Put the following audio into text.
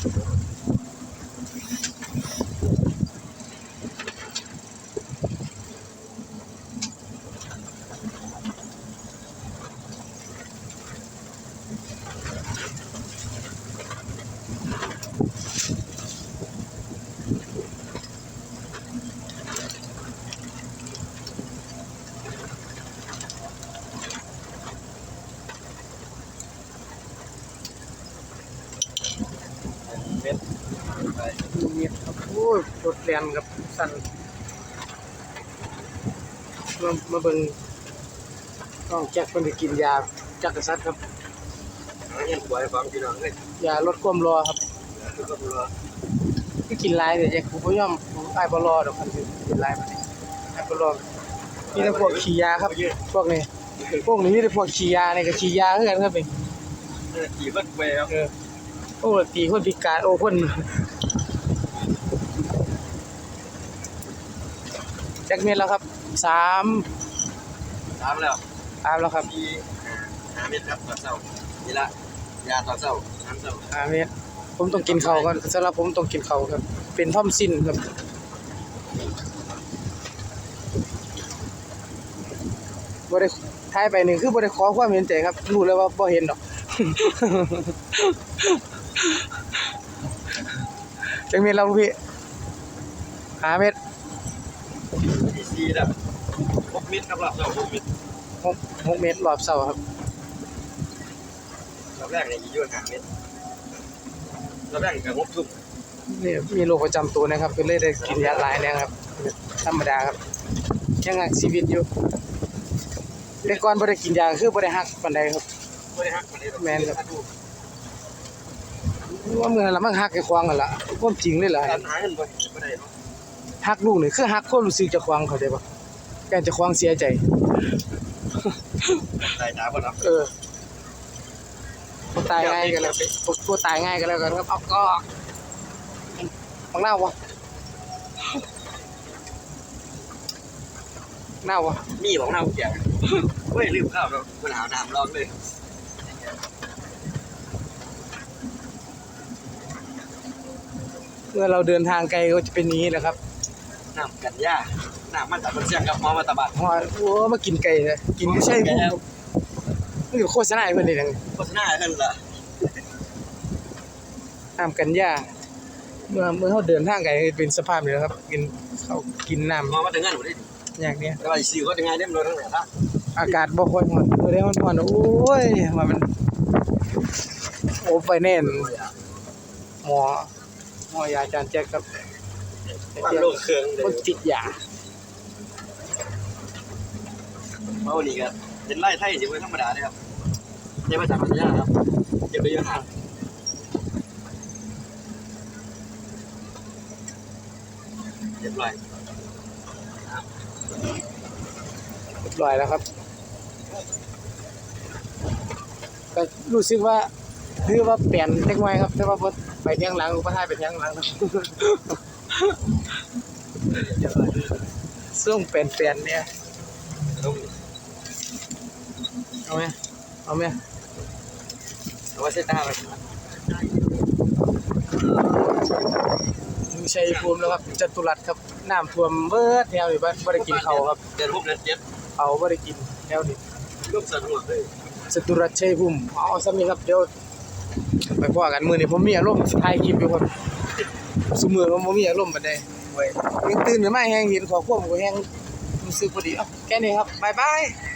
เไปเงียบครับโอ้ยรถเรียนกับสั่นมามาเบิ่งน้องแจ็คเพิ่นไปกินยาจักรสัตว์ครับหาเงินป่วยฟังพี่น้องเลยยาลดความรอครับคือก็รอที่กินหลายแต่แจ็คผมบ่ยอมผมอ้ายบ่รอดอกครับกินหลายบัดนี้อ้ายบ่รอมีแต่พวกขี้ยาครับพวกนี้พวกนี้มีแต่พวกขี้ยานี่ก็ขี้ยาคือกันครับนี่ขี่รถไปครับเออโอ้ตีคนพิการโอ้คน จ็คเม็ดแล้วครับสามตามแล้วตามแล้วครับมีหาเม็ดครับตอนเช้านี่ละยาตอนเช้าน้ำเช้าสามเม็ดผมต้องกินข้าวก่อนสำหรับผมต้องกินข้าวครับ เป็นท่อมสิ้นครับบ่ได้ทายไปหนึ่งคือบ่ได้ขอความเห็นใจครับรู้แล้วว่าบ่เห็นดอกจังเม็ดเราลูกพี่หาเม็ด ดีซีแล้วพกเม็ดครับรอบเช้าพกเม็ดหกหกเม็ดรอบเสาร์ครับรอบแรกเนี่ยยี่ห้อหาเม็ดรอบแรกกับงบทุ่มนี่มีโรคประจำตัวนะครับก็เลยได้กินยาหลายแนะครับธรรมดาครับยังหักชีวิตอยู่แต่ก่อนบ่ได้กินยาคือบ่ได้หักปานใดครับไม่ได้ฮักมันเลยแม่นครับว่ามื้อนั้นละมันหักไอ้ควางกันล่ะความจริงเลยล่ะการหาเงินบ่ไม่ได้เนาะ หักลูกนี่คือหักความรู้สึกเจ้าของเขาได้บ่แกนเจ้าของเสียใจ ตายจ้าบ่เนาะเออบ่ตายง่ายกันแล้วบ่ตายง่ายกันแล้วกันครับเอาก็บังหน้าวะหน้าวะมีของน้ำแก่เฮ้ยลืมข้าวแล้วมันหาน้ำร้อนเลยเมื่อเราเดินทางไกลก็จะเป็นอย่างนี้แหละครับ น้ำกันย่าน้ำมันจากคนเสียงกับมอมาตะบัดพอโอ้มากินไก่เลยกินไม่ใช่พวกนี่โฆษณาให้เพิ่นนี่ดังโฆษณาเงินละน้ำกันย่าเมื่อเมื่อเขาเดินทางไกลเป็นสภาพนี้แหละครับ กินเขาวกินน้มอมาถึงเงินหนูได้ำอย่างเนี้ยแต่ว่าซื้อก็ยังไงได้มันโดนทั้งไหนละอากาศบ่ค่อยร้อนเมื่อได้ร้อนๆโอ้ยว่ามันโอ้ไปแน่นหมอหมอยาอาจารย์แจ็คครับ มันโลกเครื่องเลคนยติดยาเอานี่ก็เป็นไร่ไทยสิเป็นธรรมดาเลยครับเนี่ยมาจากพัทยาครับเก็บได้เยอะมากเรียบร้อยเรียบร้อยแล้วครับก็รู้สึกว่าคือว่าเปลี่ยนเล็กน้อยครับแต่ว่าบ่ไปเที่ยงหลังบ่ทายไปเที่ยงหลังครับเรียบร้อย ซึ่งเปลี่ยนเปลี่ยนเนี่ยต้องเอาไหมเอาไหมเอาไว้เส้นหน้าไปมีชัยภูมิแล้วครับจตุรัสครับน้ำท่วมเบิดแถวนี่บ่บ่ได้กินข้าวครับเดือนพวกเดือนเจ็ดเขาบ่ได้กินแถวนี้ลูกสันหัวเลยจตุรัสชัยภูมิเอาซ้ำนี้ครับเดี๋ยวไปพอกันมื้อนี้ผมมีอารมณ์ถ่ายคลิปอยู่ครับซุมื้อผมบ่มีอารมณ์ปานใดเว้ยตื่นหรือไม่แห้งเห็นขอความก็แห้งรู้สึกพอดีอ้าแค่นี้ครับบายบาย